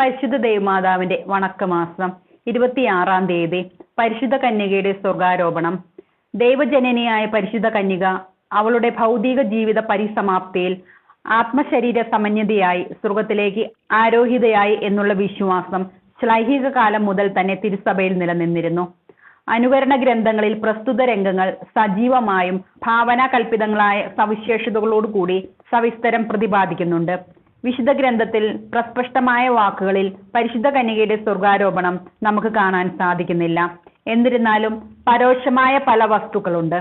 പരിശുദ്ധ ദേവമാതാവിന്റെ വണക്കമാസം ഇരുപത്തിയാറാം തീയതി പരിശുദ്ധ കന്യകയുടെ സ്വർഗാരോപണം. ദൈവജനനിയായ പരിശുദ്ധ കന്യക അവളുടെ ഭൗതിക ജീവിത പരിസമാപ്തിയിൽ ആത്മശരീര സമന്യതയായി സ്വർഗത്തിലേക്ക് ആരോഹിതയായി എന്നുള്ള വിശ്വാസം ശ്ലൈഹിക കാലം മുതൽ തന്നെ തിരുസഭയിൽ നിലനിന്നിരുന്നു. അനുകരണ ഗ്രന്ഥങ്ങളിൽ പ്രസ്തുത രംഗങ്ങൾ സജീവമായും ഭാവനാകൽപിതങ്ങളായ സവിശേഷതകളോടുകൂടി സവിസ്തരം പ്രതിപാദിക്കുന്നുണ്ട്. വിശുദ്ധ ഗ്രന്ഥത്തിൽ പ്രസ്പഷ്ടമായ വാക്കുകളിൽ പരിശുദ്ധ കന്യകയുടെ സ്വർഗാരോപണം നമുക്ക് കാണാൻ സാധിക്കുന്നില്ല. എന്നിരുന്നാലും പരോക്ഷമായ പല വസ്തുക്കളുണ്ട്.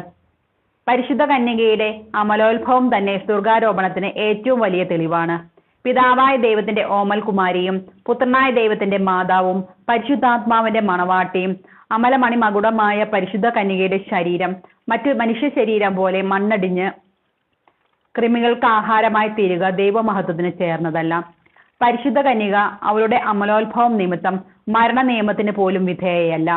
പരിശുദ്ധ കന്യകയുടെ അമലോത്ഭവം തന്നെ സ്വർഗാരോപണത്തിന് ഏറ്റവും വലിയ തെളിവാണ്. പിതാവായ ദൈവത്തിന്റെ ഓമൽ കുമാരിയും പുത്രനായ ദൈവത്തിന്റെ മാതാവും പരിശുദ്ധാത്മാവിന്റെ മണവാട്ടിയും അമലമണി മകുടമായ പരിശുദ്ധ കന്യകയുടെ ശരീരം മറ്റു മനുഷ്യ ശരീരം പോലെ മണ്ണടിഞ്ഞ് കൃമികൾക്ക് ആഹാരമായി തീരുക ദൈവമഹത്വത്തിന് ചേർന്നതല്ല. പരിശുദ്ധ കന്യക അവളുടെ അമലോത്ഭവം നിമിത്തം മരണ നിയമത്തിന് പോലും വിധേയയല്ല.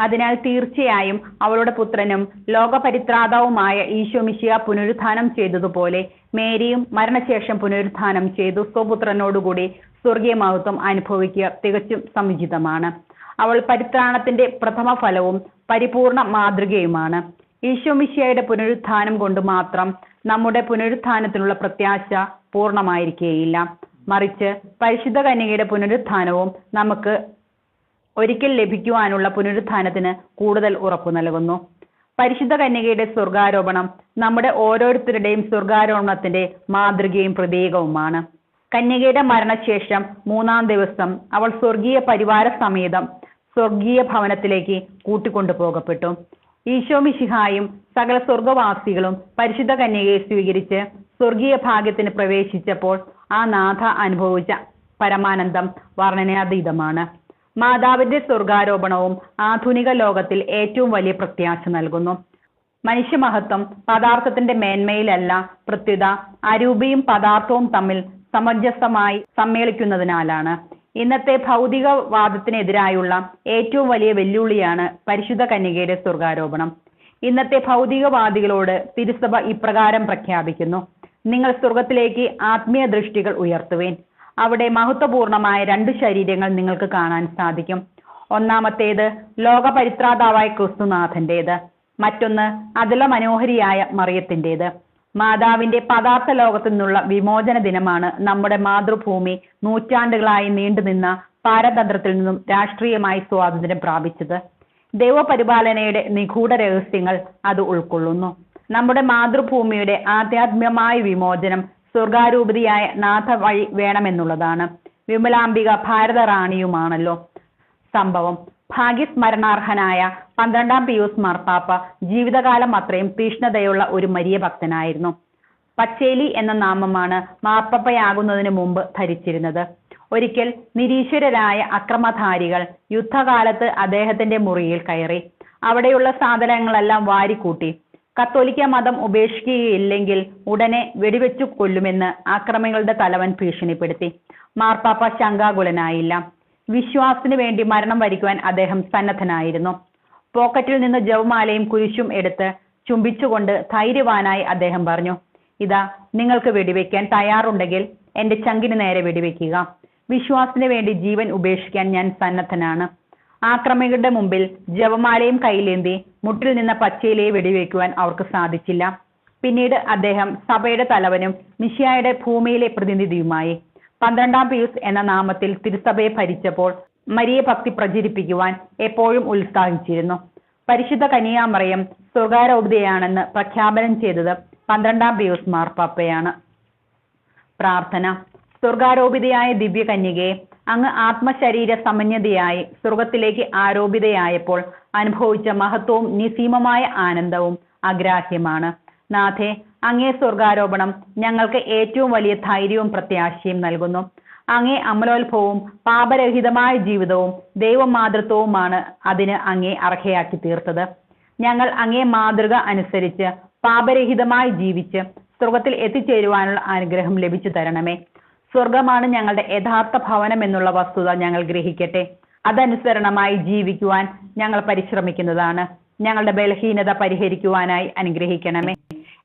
അതിനാൽ തീർച്ചയായും അവളുടെ പുത്രനും ലോകപരിത്രാതാവുമായ ഈശോമിശിയ പുനരുത്ഥാനം ചെയ്തതുപോലെ മേരിയും മരണശേഷം പുനരുത്ഥാനം ചെയ്തു സ്വപുത്രനോടുകൂടി സ്വർഗീയ മഹത്വം അനുഭവിക്കുക തികച്ചും സമുചിതമാണ്. അവൾ പരിത്രാണത്തിന്റെ പ്രഥമ ഫലവും പരിപൂർണ മാതൃകയുമാണ്. ഈശോമിശിയയുടെ പുനരുത്ഥാനം കൊണ്ട് മാത്രം നമ്മുടെ പുനരുത്ഥാനത്തിനുള്ള പ്രത്യാശ പൂർണമായിരിക്കുകയില്ല മറിച്ച് പരിശുദ്ധ കന്യകയുടെ പുനരുത്ഥാനവും നമുക്ക് ഒരിക്കൽ ലഭിക്കുവാനുള്ള പുനരുത്ഥാനത്തിന് കൂടുതൽ ഉറപ്പു നൽകുന്നു. പരിശുദ്ധ കന്യകയുടെ സ്വർഗാരോപണം നമ്മുടെ ഓരോരുത്തരുടെയും സ്വർഗാരോപണത്തിന്റെ മാതൃകയും പ്രതീകവുമാണ്. കന്യകയുടെ മരണശേഷം മൂന്നാം ദിവസം അവൾ സ്വർഗീയ പരിവാര സമേതം സ്വർഗീയ ഭവനത്തിലേക്ക് കൂട്ടിക്കൊണ്ടുപോകപ്പെട്ടു. ഈശോ മിശിഹായും സകല സ്വർഗവാസികളും പരിശുദ്ധ കന്യകയെ സ്വീകരിച്ച് സ്വർഗീയ ഭാഗ്യത്തിന് പ്രവേശിച്ചപ്പോൾ ആ നാഥ അനുഭവിച്ച പരമാനന്ദം വർണനാതീതമാണ് മാതാവിന്റെ സ്വർഗാരോപണവും ആധുനിക ലോകത്തിൽ ഏറ്റവും വലിയ പ്രത്യാശ നൽകുന്നു. മനുഷ്യമഹത്വം പദാർത്ഥത്തിന്റെ മേന്മയിലല്ല പ്രത്യുത അരൂപിയും പദാർത്ഥവും തമ്മിൽ സമഞ്ജസമായി സമ്മേളിക്കുന്നതിനാലാണ്. ഇന്നത്തെ ഭൗതികവാദത്തിനെതിരായുള്ള ഏറ്റവും വലിയ വെല്ലുവിളിയാണ് പരിശുദ്ധ കന്യകയുടെ സ്വർഗാരോപണം. ഇന്നത്തെ ഭൗതികവാദികളോട് തിരുസഭ ഇപ്രകാരം പ്രഖ്യാപിക്കുന്നു. നിങ്ങൾ സ്വർഗത്തിലേക്ക് ആത്മീയ ദൃഷ്ടികൾ ഉയർത്തുവേൻ. അവിടെ മഹത്വപൂർണമായ രണ്ട് ശരീരങ്ങൾ നിങ്ങൾക്ക് കാണാൻ സാധിക്കും. ഒന്നാമത്തേത് ലോകപരിത്രാതാവായ ക്രിസ്തുനാഥന്റേത്. മറ്റൊന്ന് അതില മനോഹരിയായ മറിയത്തിന്റെത് മാതാവിന്റെ പദാർത്ഥ ലോകത്തു നിന്നുള്ള വിമോചന ദിനമാണ് നമ്മുടെ മാതൃഭൂമി നൂറ്റാണ്ടുകളായി നീണ്ടുനിന്ന പാരതന്ത്രത്തിൽ നിന്നും രാഷ്ട്രീയമായി സ്വാതന്ത്ര്യം പ്രാപിച്ചത്. ദൈവപരിപാലനയുടെ നിഗൂഢ രഹസ്യങ്ങൾ അത് ഉൾക്കൊള്ളുന്നു. നമ്മുടെ മാതൃഭൂമിയുടെ ആധ്യാത്മികമായ വിമോചനം സ്വർഗാരൂപതിയായ നാഥ വഴി വേണമെന്നുള്ളതാണ്. വിമലാംബിക ഭാരത റാണിയുമാണല്ലോ സംഭവം. ഭാഗ്യസ്മരണാർഹനായ പന്ത്രണ്ടാം പിയൂസ് മാർപ്പാപ്പ ജീവിതകാലം അത്രയും തീഷ്ണതയുള്ള ഒരു മരിയ ഭക്തനായിരുന്നു. പച്ചേലി എന്ന നാമമാണ് മാർപ്പാപ്പയാകുന്നതിന് മുമ്പ് ധരിച്ചിരുന്നത്. ഒരിക്കൽ നിരീശ്വരരായ അക്രമധാരികൾ യുദ്ധകാലത്ത് അദ്ദേഹത്തിന്റെ മുറിയിൽ കയറി. അവിടെയുള്ള സാധനങ്ങളെല്ലാം വാരിക്കൂട്ടി. കത്തോലിക്ക മതം ഉപേക്ഷിക്കുകയില്ലെങ്കിൽ ഉടനെ വെടിവെച്ചു കൊല്ലുമെന്ന് ആക്രമികളുടെ തലവൻ ഭീഷണിപ്പെടുത്തി. മാർപ്പാപ്പ ശങ്കാകുലനായില്ല വിശ്വാസത്തിന് വേണ്ടി മരണം വരിക്കുവാൻ അദ്ദേഹം സന്നദ്ധനായിരുന്നു. പോക്കറ്റിൽ നിന്ന് ജവമാലയും കുരിശും എടുത്ത് ചുംബിച്ചുകൊണ്ട് ധൈര്യവാനായി അദ്ദേഹം പറഞ്ഞു ഇതാ നിങ്ങൾക്ക് വെടിവെക്കാൻ തയ്യാറുണ്ടെങ്കിൽ എന്റെ ചങ്കിന് നേരെ വെടിവെക്കുക വിശ്വാസത്തിന് വേണ്ടി ജീവൻ ഉപേക്ഷിക്കാൻ ഞാൻ സന്നദ്ധനാണ്. ആക്രമികളുടെ മുമ്പിൽ ജവമാലയും കയ്യിലേന്തി മുട്ടിൽ നിന്ന പച്ചയിലയെ വെടിവെക്കുവാൻ അവർക്ക് സാധിച്ചില്ല. പിന്നീട് അദ്ദേഹം സഭയുടെ തലവനും മിഷിയായുടെ ഭൂമിയിലെ പ്രതിനിധിയുമായി പന്ത്രണ്ടാം പീസ് എന്ന നാമത്തിൽ തിരുസഭയെ ഭരിച്ചപ്പോൾ മരിയ ഭക്തി പ്രചരിപ്പിക്കുവാൻ എപ്പോഴും ഉത്സാഹിച്ചിരുന്നു. പരിശുദ്ധ കനിയാമറയം സ്വകാരോപതിയാണെന്ന് പ്രഖ്യാപനം ചെയ്തത് പന്ത്രണ്ടാം പിയൂസ് മാർപ്പാപ്പയാണ്. പ്രാർത്ഥന. സ്വർഗാരോപിതയായ ദിവ്യകന്യകയെ അങ്ങ് ആത്മശരീര സമന്യതയായി സ്വർഗത്തിലേക്ക് ആരോപിതയായപ്പോൾ അനുഭവിച്ച മഹത്വവും നിസീമമായ ആനന്ദവും അഗ്രാഹ്യമാണ്. നാഥേ അങ്ങേ സ്വർഗാരോപണം ഞങ്ങൾക്ക് ഏറ്റവും വലിയ ധൈര്യവും പ്രത്യാശയും നൽകുന്നു. അങ്ങേ അമലോത്ഭവവും പാപരഹിതമായ ജീവിതവും ദൈവമാതൃത്വവുമാണ് അതിന് അങ്ങേ അർഹയാക്കി തീർത്തത്. ഞങ്ങൾ അങ്ങേ മാതൃക അനുസരിച്ച് പാപരഹിതമായി ജീവിച്ച് സ്വർഗത്തിൽ എത്തിച്ചേരുവാനുള്ള അനുഗ്രഹം ലഭിച്ചു തരണമേ. സ്വർഗമാണ് ഞങ്ങളുടെ യഥാർത്ഥ ഭവനം എന്നുള്ള വസ്തുത ഞങ്ങൾ ഗ്രഹിക്കട്ടെ. അതനുസരണമായി ജീവിക്കുവാൻ ഞങ്ങൾ പരിശ്രമിക്കുന്നതാണ്. ഞങ്ങളുടെ ബലഹീനത പരിഹരിക്കുവാനായി അനുഗ്രഹിക്കണമേ.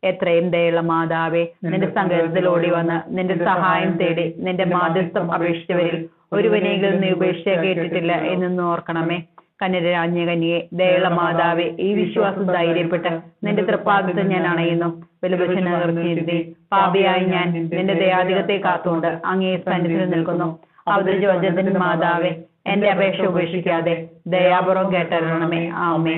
എത്രയും ദയുള്ള മാതാവേ നിന്റെ സങ്കേതത്തിൽ ഓടി വന്ന് നിന്റെ സഹായം തേടി നിന്റെ മാധ്യസ്ഥം അപേക്ഷിച്ചവരിൽ ഒരുവനെങ്കിലും നീ ഉപേക്ഷ കേട്ടിട്ടില്ല എന്നൊന്നും ഓർക്കണമേ. കന്യരാജ്ഞ കന്യയെ ദയുള്ള മാതാവേ ഈ വിശ്വാസം ധൈര്യപ്പെട്ട് നിന്റെ തൃപ്പാദത്തിൽ ഞാൻ അണയുന്നു. വലുപക്ഷനീതി പാപിയായി ഞാൻ നിന്റെ ദയാധികത്തെ കാത്തുകൊണ്ട് അങ്ങേ സന്നിധിയിൽ നിൽക്കുന്നു. അവതരിജോജത്തിന്റെ മാതാവേ എന്റെ അപേക്ഷ ഉപേക്ഷിക്കാതെ ദയാപുറം കേട്ടറിയണമേ. ആമേ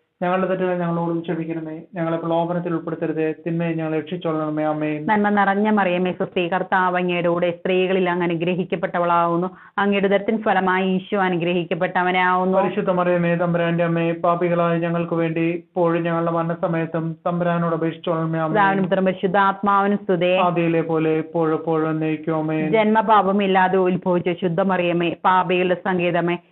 ഞങ്ങളുടെ തെറ്റുകൾ ഞങ്ങളോടും ക്ഷമിക്കണമേ. ഞങ്ങളെ പ്രലോഭനത്തിൽ ഉൾപ്പെടുത്തരുത്. തിന്മയെ ഞങ്ങൾ രക്ഷിച്ചോളണമേ. അമ്മേ നന്മ നിറഞ്ഞ മറിയമേ സുസ്ഥി കർത്താവ് അങ്ങയുടെ കൂടെ സ്ത്രീകളിൽ അങ്ങ് അനുഗ്രഹിക്കപ്പെട്ടവളാവുന്നു. അങ്ങയുടെ ദരത്തിൻ ഫലമായി ഈശോ അനുഗ്രഹിക്കപ്പെട്ടവനാവുന്നു. പരിശുദ്ധ മറിയമേ തമ്പുരാന്റെ അമ്മേ പാപികളായ ഞങ്ങൾക്ക് വേണ്ടി ഇപ്പോഴും ഞങ്ങളുടെ മരണസമയത്തും തമ്പുരാനോട് അപേക്ഷിച്ചോളണമേ. അമ്മേ സ്തുതേ. ആദിയിലെ പോലെ ഇപ്പോഴും എപ്പോഴും ജന്മപാപമില്ലാതെ ഉത്ഭവിച്ച ശുദ്ധ മറിയമേ പാപികളുടെ സങ്കേതമേ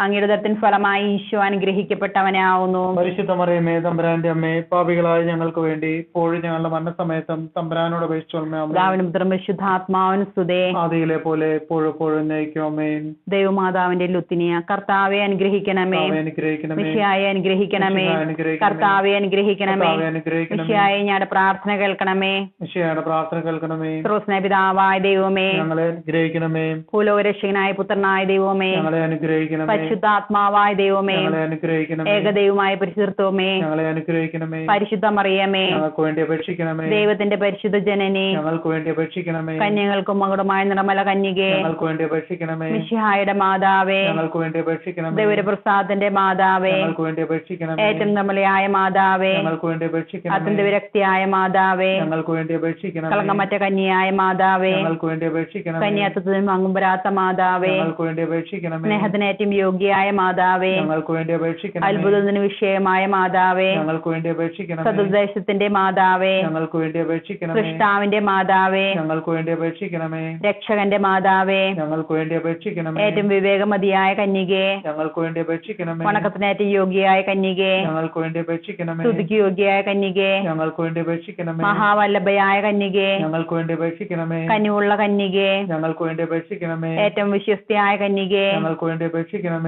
അങ്ങയുടെ ദത്തിൻ ഫലമായി ഈശോ അനുഗ്രഹിക്കപ്പെട്ടവനാവുന്നു. പരിശുദ്ധ മറിയമേ തമ്പുരാന്റെ അമ്മേ പാപികളായ ഞങ്ങൾക്ക് വേണ്ടി ഇപ്പോഴും ഞങ്ങളുടെ മരണസമയത്തും തമ്പുരാനോട് അമ്മേ പിതാവിനും പുത്രനും ആദിയിലെ പോലെ എപ്പോഴും ദൈവമാതാവിന്റെ ലുത്തിനിയ കർത്താവെ അനുഗ്രഹിക്കണമേ. അനുഗ്രഹിക്കണമേ. അനുഗ്രഹിക്കണമേ. കർത്താവെ അനുഗ്രഹിക്കണമേ. അനുഗ്രഹിക്കണമേ. ഞങ്ങളുടെ പ്രാർത്ഥന കേൾക്കണമേ. മിശിഹായുടെ പ്രാർത്ഥന കേൾക്കണമേ. സ്രോസ്ന പിതാവായ ദൈവമേ. ഞങ്ങളെ അനുഗ്രഹിക്കണമേ. ഭൂലോകരക്ഷകനായ പുത്രനായ ദൈവമേ. ഞങ്ങളെ അനുഗ്രഹിക്കണമേ. പരിശുദ്ധാത്മാവായ ദൈവമേ ഏകദൈവമായ പരിശുദ്ധത്വമേ അനുഗ്രഹിക്കണമേ. പരിശുദ്ധ മറിയമേ ഞങ്ങൾക്ക് വേണ്ടി അപേക്ഷിക്കണമേ. ദൈവത്തിന്റെ പരിശുദ്ധ ജനനെ ഞങ്ങൾക്ക് വേണ്ടി അപേക്ഷിക്കണമേ. കന്യകൾക്കും മകുടമായ നിറമല കന്യകെ ഞങ്ങൾക്ക് വേണ്ടി അപേക്ഷിക്കണമേ. മിശിഹായുടെ മാതാവേ ഞങ്ങൾക്ക് വേണ്ടി അപേക്ഷിക്കണമേ. ദൈവപ്രസാദന്റെ മാതാവേ ഞങ്ങൾക്ക് വേണ്ടി അപേക്ഷിക്കണമേ. ഏറ്റവും നമ്മളെയായ മാതാവേ ഞങ്ങൾക്ക് വേണ്ടി അപേക്ഷിക്കണമേ. അത്യന്ത വിരക്തിയായ മാതാവേ ഞങ്ങൾക്ക് വേണ്ടി അപേക്ഷിക്കണമേ. കളങ്കമറ്റ കന്യയായ മാതാവേ ഞങ്ങൾക്ക് വേണ്ടി അപേക്ഷിക്കണമേ. കന്യാത്വത്തിന് മങ്ങുമ്പരാത്ത മാതാവേ ഞങ്ങൾക്ക് വേണ്ടി അപേക്ഷിക്കണമേ. സ്നേഹത്തിനേറ്റവും യോഗ്യയായ മാതാവേ ഞങ്ങൾക്ക് വേണ്ടി അപേക്ഷിക്കണം അത്ഭുതത്തിന് വിഷയമായ മാതാവേ ഞങ്ങൾക്ക് വേണ്ടി അപേക്ഷിക്കണം സതുദ്ദേശത്തിന്റെ മാതാവേ ഞങ്ങൾക്ക് വേണ്ടി അപേക്ഷിക്കണം കൃഷ്ണാവിന്റെ മാതാവേ ഞങ്ങൾക്ക് വേണ്ടി അപേക്ഷിക്കണമേ രക്ഷകന്റെ മാതാവേ ഞങ്ങൾക്ക് വേണ്ടി അപേക്ഷിക്കണമേ ഏറ്റവും വിവേകമതിയായ കന്യകെ ഞങ്ങൾക്ക് വേണ്ടി അപേക്ഷിക്കണമേ വണക്കത്തിനേറ്റവും യോഗ്യയായ കന്യകെ ഞങ്ങൾക്ക് വേണ്ടി അപേക്ഷിക്കണമേ സ്തുതിക്ക് യോഗ്യയായ കന്യകെ ഞങ്ങൾക്ക് വേണ്ടി അപേക്ഷിക്കണമേ മഹാവല്ലഭയായ കന്യകെ ഞങ്ങൾക്ക് വേണ്ടി അപേക്ഷിക്കണമേ കനിവുള്ള കന്യകെ ഞങ്ങൾക്ക് വേണ്ടി അപേക്ഷിക്കണമേ ഏറ്റവും വിശ്വസ്തയായ കന്യകെ ഞങ്ങൾക്ക് വേണ്ടി അപേക്ഷിക്കണമേ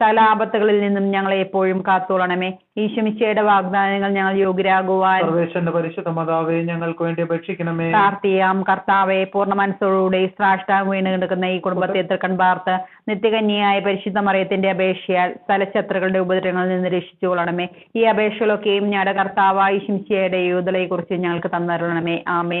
സകല ആപത്തുകളിൽ നിന്നും ഞങ്ങളെ എപ്പോഴും കാത്തോളണമേ. ഈശ്വമിശയുടെ വാഗ്ദാനങ്ങൾ ഞങ്ങൾ യോഗ്യരാകുവാൻ സർവേശ്വരന്റെ പരിശുദ്ധ മാതാവെ ഞങ്ങൾക്ക് വേണ്ടി അപേക്ഷിക്കണമേ. പ്രാർത്ഥിയാം കർത്താവെ പൂർണ മനസ്സോടുകൂടി ശ്രാഷ്ടാവ് കിടക്കുന്ന ഈ കുടുംബത്തെ തൃക്കൺ പാർത്ത് നിത്യകന്യായ പരിശുദ്ധ മറിയത്തിന്റെ അപേക്ഷയാൽ സ്ഥലശത്രുക്കളുടെ ഉപദ്രവങ്ങളിൽ നിന്ന് രക്ഷിച്ചുകൊള്ളണമേ. ഈ അപേക്ഷകളൊക്കെയും ഞങ്ങളുടെ കർത്താവായ ശിംശയുടെ യൂതലയെ കുറിച്ച് ഞങ്ങൾക്ക് തന്നരുളണമേ. ആമേ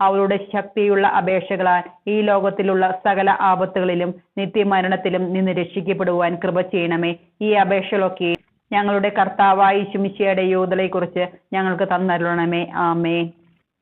അവളുടെ ശക്തിയുള്ള അപേക്ഷകളാൽ ഈ ലോകത്തിലുള്ള സകല ആപത്തുകളിലും നിത്യമരണത്തിലും നിന്ന് രക്ഷിക്കപ്പെടുവാൻ കൃപ ചെയ്യണമേ. ഈ അപേക്ഷകളൊക്കെ ഞങ്ങളുടെ കർത്താവായ ശുമിശയുടെ യോധലയെക്കുറിച്ച് ഞങ്ങൾക്ക് തന്നരുളണമേ. ആമേ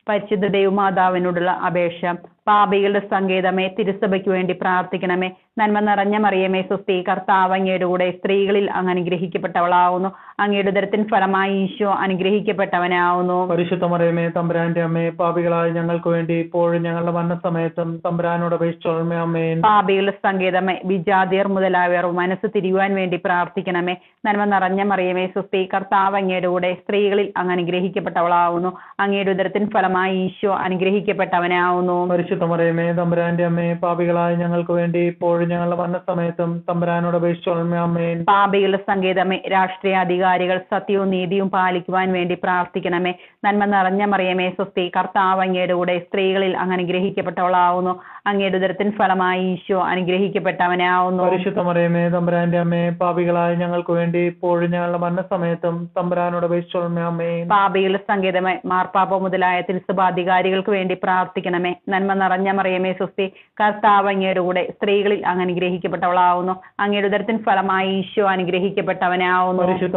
പരിശുദ്ധ ദൈവമാതാവിനോടുള്ള അപേക്ഷ പാപികളുടെ സങ്കേതമേ തിരുസഭയ്ക്ക് വേണ്ടി പ്രാർത്ഥിക്കണമേ. നന്മ നിറഞ്ഞ മറിയമേ സുസ്തി കർത്താവ് അങ്ങയുടെ കൂടെ സ്ത്രീകളിൽ അങ്ങ് അനുഗ്രഹിക്കപ്പെട്ടവളാവുന്നു. അങ്ങയുടെ ഉദരത്തിൻ ഫലമായി ഈശോ അനുഗ്രഹിക്കപ്പെട്ടവനാവുന്നു. പരിശുദ്ധ മറിയമേ തമ്പുരാന്റെ അമ്മേ പാപികളായ ഞങ്ങൾക്ക് വേണ്ടി ഇപ്പോഴും ഞങ്ങളുടെ മരണസമയത്തും തമ്പുരാനോട് അപേക്ഷിച്ചോളമേ അമ്മേൻ പാപികളുടെ സങ്കേതമേ വിജാതിയർ മുതലായവർ മനസ്സ് തിരിയുവാൻ വേണ്ടി പ്രാർത്ഥിക്കണമേ. നന്മ നിറഞ്ഞ മറിയമേ സുസ്തി കർത്താവ് അങ്ങയുടെ കൂടെ സ്ത്രീകളിൽ അങ്ങ് അനുഗ്രഹിക്കപ്പെട്ടവളാവുന്നു. അങ്ങയുടെ ഉദരത്തിൻ ഫലമായി ഈശോ അനുഗ്രഹിക്കപ്പെട്ടവനാവുന്നു. പരിശുദ്ധ മറിയമേ തമ്പുരാന്റെ അമ്മേ പാപികളായ ഞങ്ങൾക്ക് വേണ്ടി ഇപ്പോഴും ഞങ്ങളുടെ മരണസമയത്തും തമ്പുരാനോട് അപേക്ഷിച്ചോളമേ അമ്മേൻ പാപികളുടെ സങ്കേതമേ രാഷ്ട്രീയ അധികാരികൾ സത്യവും നീതിയും പാലിക്കുവാൻ വേണ്ടി പ്രാർത്ഥിക്കണമേ. നന്മ നിറഞ്ഞ മറിയമേ സ്വസ്തി. കർത്താവ് അങ്ങയുടെ കൂടെ സ്ത്രീകളിൽ അങ്ങ് അനുഗ്രഹിക്കപ്പെട്ടവളാവുന്നു അങ്ങയുടെ ഉദരത്തിൻ ഫലമായി ഈശോ അനുഗ്രഹിക്കപ്പെട്ടവനെ ആവുന്നു പരിശുദ്ധ മറിയമേ തമ്പുരാന്റെ അമ്മേ പാപികളായ ഞങ്ങൾക്ക് വേണ്ടി ഇപ്പോഴും ഞങ്ങളുടെ മരണസമയത്തും തമ്പുരാനോട് അമ്മേ പാപികളുടെ സങ്കേതമേ മാർപ്പാപ്പ മുതലായ തിരുസഭാധികാരികൾക്ക് വേണ്ടി പ്രാർത്ഥിക്കണമേ. നന്മ നിറഞ്ഞ മറിയമേ സ്വസ്തി. കർത്താവ് അങ്ങയുടെ കൂടെ സ്ത്രീകളിൽ അങ്ങ് അനുഗ്രഹിക്കപ്പെട്ടവളാവുന്നു അങ്ങയുടെ ഉദരത്തിൻ ഫലമായി ഈശോ അനുഗ്രഹിക്കപ്പെട്ടവനാവുന്നു. പരിശുദ്ധ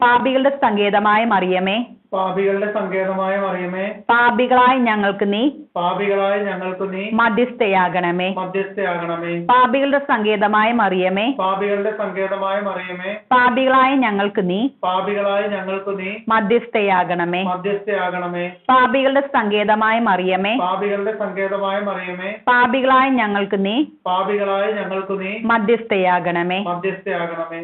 പാപികളുടെ സങ്കേതമായ മറിയമേ. പാപികളുടെ സങ്കേതമായ മറിയമേ. പാപികളായ ഞങ്ങൾക്ക് നീ പാപികളായ ഞങ്ങൾക്ക് നീ മധ്യസ്ഥയാകണമേ. മധ്യസ്ഥയാകണമേ. പാപികളുടെ സങ്കേതമായ മറിയമേ. പാപികളുടെ സങ്കേതമായ മറിയമേ. പാപികളായ ഞങ്ങൾക്ക് നീ പാപികളായ ഞങ്ങൾക്ക് നീ മധ്യസ്ഥയാകണമേ. മധ്യസ്ഥയാകണമേ. പാപികളുടെ സങ്കേതമായ മറിയമേ. പാപികളുടെ സങ്കേതമായ മറിയമേ. പാപികളായ ഞങ്ങൾക്ക് നീ പാപികളായ ഞങ്ങൾക്ക് നീ മധ്യസ്ഥയാകണമേ. മധ്യസ്ഥയാകണമേ.